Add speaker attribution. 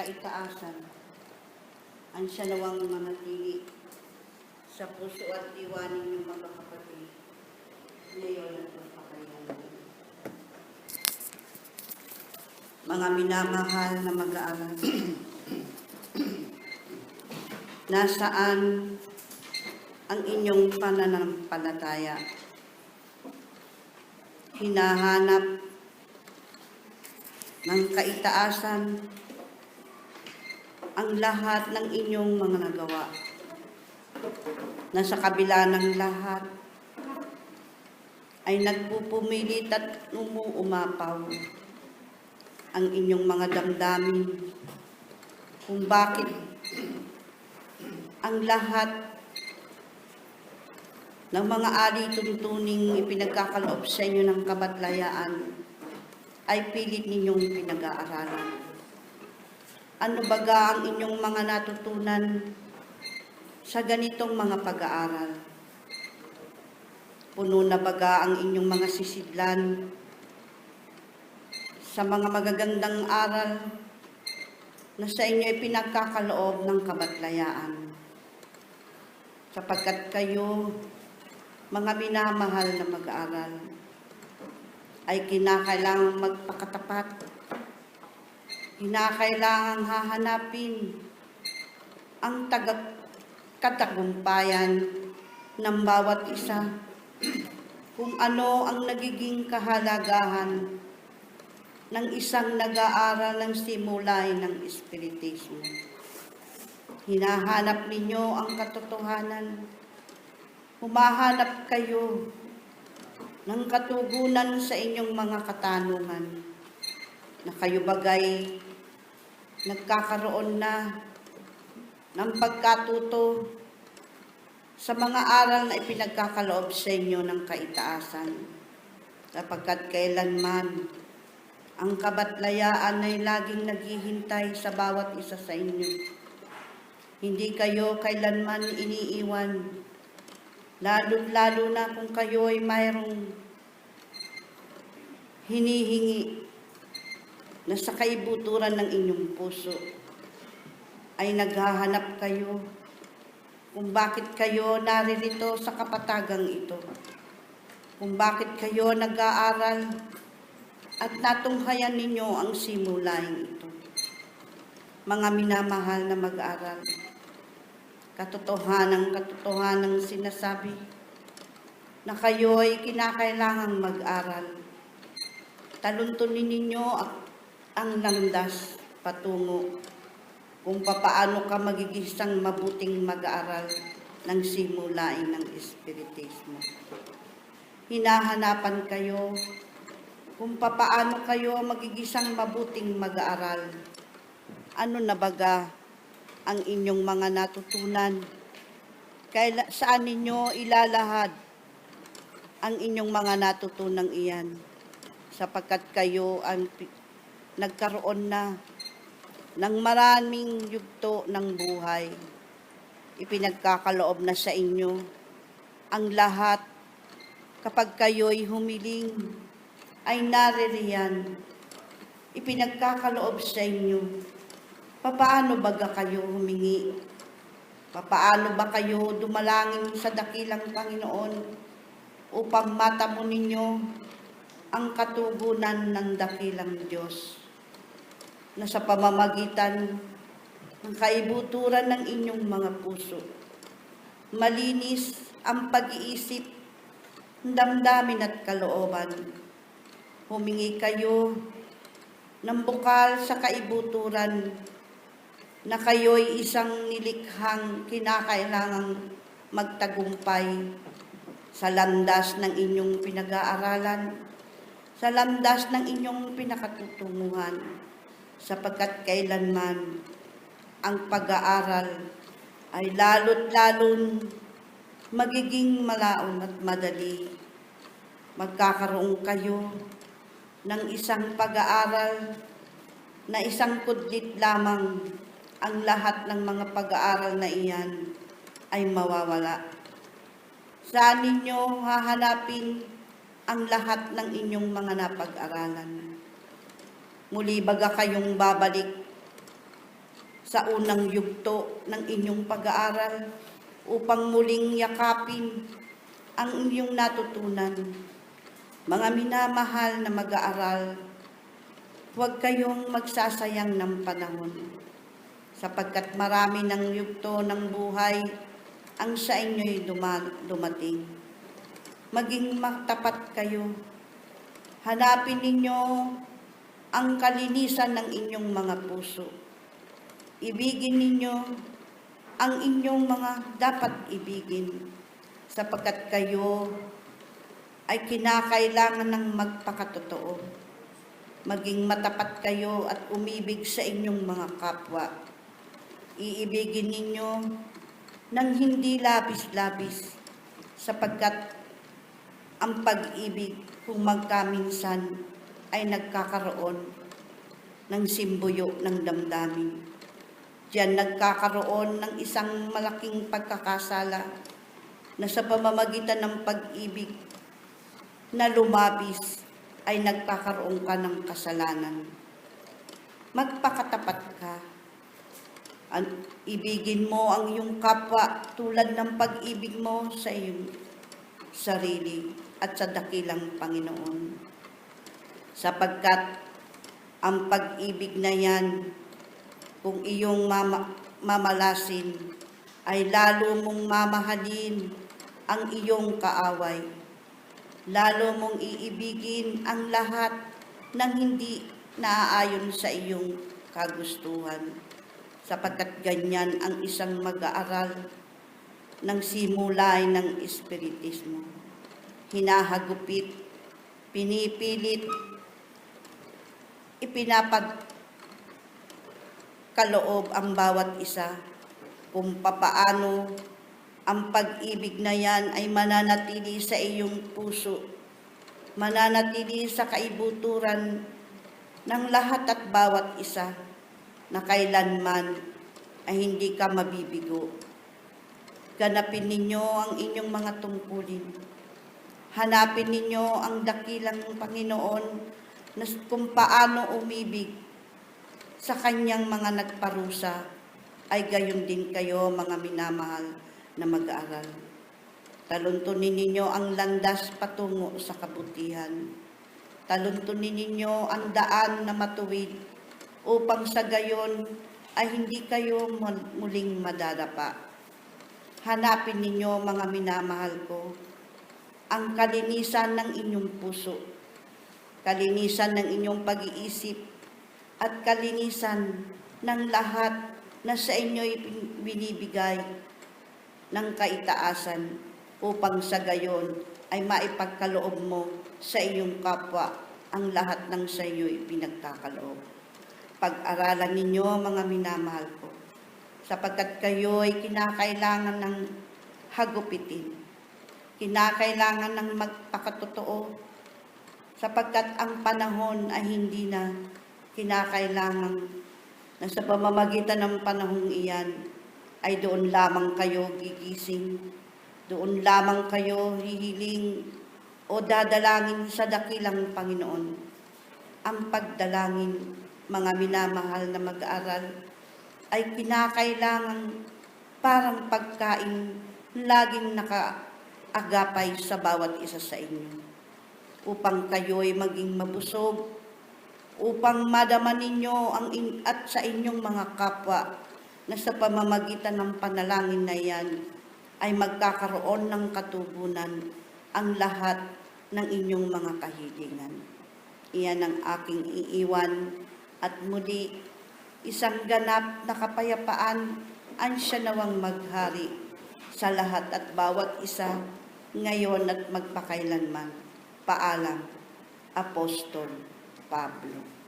Speaker 1: kaitaasan. Ang siya nawang manatili sa puso at diwa ninyong mga kapatid. Ngayon at magpakayanan. Mga minamahal na mag-aaral. Nasaan ang inyong pananampalataya? Hinahanap ng kaitaasan ang lahat ng inyong mga nagawa. Na sa kabila ng lahat ay nagpupumilit at umuumapaw ang inyong mga damdamin kung bakit ang lahat ng mga ali-tuntuning ipinagkakaloob sa inyo ng kabatlayaan ay pilit ninyong pinag-aaralan. Ano baga ang inyong mga natutunan sa ganitong mga pag-aaral? Puno na baga ang inyong mga sisidlan sa mga magagandang aral na sa inyo ay pinagkakaloob ng kabatlayaan? Sapagkat kayo, mga minamahal na mag-aaral, ay kinakailangang magpakatapat. Kinakailangang hahanapin ang taga katagumpayan ng bawat isa kung ano ang nagiging kahalagahan ng isang nag-aaral ng simulay ng Espiritismo. Hinahanap ninyo ang katotohanan. Humahanap kayo ng katugunan sa inyong mga katanungan na kayo bagay nagkakaroon na ng pagkatuto sa mga aral na ipinagkakaloob sa inyo ng kaitaasan sapagkat kailanman ang kabatlayaan ay laging naghihintay sa bawat isa sa inyo. Hindi kayo kailanman iniiwan lalo-lalo na kung kayo ay mayroong hinihingi na sa kaibuturan ng inyong puso ay naghahanap kayo kung bakit kayo naririto sa kapatagang ito, kung bakit kayo nag-aaral at natunghayan ninyo ang simulaing ito. Mga minamahal na mag-aaral, katotohanan katotohanan sinasabi na kayo ay kinakailangang mag-aral. Taluntunin ninyo ang, landas patungo kung papaano ka magigisang mabuting mag-aaral ng simulain ng Espiritismo. Hinahanapan kayo kung papaano kayo magigisang mabuting mag-aaral. Ano na baga ang inyong mga natutunan. Kaila, saan ninyo ilalahad ang inyong mga natutunang iyan sapagkat kayo ang nagkaroon na ng maraming yugto ng buhay. Ipinagkakaloob na sa inyo ang lahat kapag kayo'y humiling ay naririyan. Ipinagkakaloob sa inyo Papaano baga kayo humingi? Papaano ba kayo dumalangin sa dakilang Panginoon upang matamo ninyo ang katugunan ng dakilang Diyos na sa pamamagitan ng kaibuturan ng inyong mga puso. Malinis ang pag-iisip, damdamin at kalooban. Humingi kayo ng bukal sa kaibuturan na kayo'y isang nilikhang kinakailangang magtagumpay sa landas ng inyong pinag-aaralan, sa landas ng inyong pinakatutunguhan, sapagkat kailanman ang pag-aaral ay lalo't lalong magiging malaon at madali. Magkakaroon kayo ng isang pag-aaral na isang kudlit lamang ang lahat ng mga pag-aaral na iyan ay mawawala. Saan ninyo hahanapin ang lahat ng inyong mga napag-aralan? Muli baga kayong babalik sa unang yugto ng inyong pag-aaral upang muling yakapin ang inyong natutunan. Mga minamahal na mag-aaral, huwag kayong magsasayang ng panahon sapagkat marami ng yugto ng buhay ang sa inyo'y duma- dumating. Maging matapat kayo. Hanapin ninyo ang kalinisan ng inyong mga puso. Ibigin ninyo ang inyong mga dapat ibigin sapagkat kayo ay kinakailangan ng magpakatotoo. Maging matapat kayo at umibig sa inyong mga kapwa. Iibigin ninyo ng hindi labis-labis sapagkat ang pag-ibig kung magkaminsan ay nagkakaroon ng simbuyo ng damdamin. Diyan nagkakaroon ng isang malaking pagkakasala na sa pamamagitan ng pag-ibig na lumabis ay nagkakaroon ka ng kasalanan. Magpakatapat ka. An- ibigin mo ang iyong kapwa tulad ng pag-ibig mo sa iyong sarili at sa dakilang Panginoon. Sapagkat ang pag-ibig na yan, kung iyong mama, mamalasin, ay lalo mong mamahalin ang iyong kaaway. Lalo mong iibigin ang lahat ng hindi naaayon sa iyong kagustuhan. Sapagkat ganyan ang isang mag-aaral ng simulay ng Espiritismo. Hinahagupit, pinipilit, ipinapag kaloob ang bawat isa kung papaano ang pag-ibig na yan ay mananatili sa iyong puso, mananatili sa kaibuturan ng lahat at bawat isa na kailanman ay hindi ka mabibigo. Ganapin ninyo ang inyong mga tungkulin. Hanapin ninyo ang dakilang Panginoon kung paano umibig sa kanyang mga nagparusa ay gayon din kayo mga minamahal na mag-aaral. Taluntunin ninyo ang landas patungo sa kabutihan. Taluntunin ninyo ang daan na matuwid upang sa gayon ay hindi kayo mul- muling madadapa. Hanapin ninyo mga minamahal ko ang kalinisan ng inyong puso, kalinisan ng inyong pag-iisip, at kalinisan ng lahat na sa inyo'y binibigay ng kaitaasan upang sa gayon ay maipagkaloob mo sa iyong kapwa ang lahat ng sa iyo'y pinagkakaloob. Pag-aralan ninyo mga minamahal ko, sapagkat kayo ay kinakailangan ng hagupitin, kinakailangan ng magpakatotoo, sapagkat ang panahon ay hindi na kinakailangan na sa pamamagitan ng panahong iyan ay doon lamang kayo gigising, doon lamang kayo hihiling o dadalangin sa dakilang Panginoon. Ang pagdalangin, mga minamahal na mag-aaral, ay kinakailangan parang pagkain laging nakaagapay sa bawat isa sa inyo upang kayo'y maging mabusog upang madama ninyo ang in, at sa inyong mga kapwa na sa pamamagitan ng panalangin na yan ay magkakaroon ng katubunan ang lahat ng inyong mga kahilingan. Iyan ang aking iiwan at muli isang ganap na kapayapaan ang siya nawang maghari sa lahat at bawat isa ngayon at magpakailanman. Paalam, Apostol Pablo.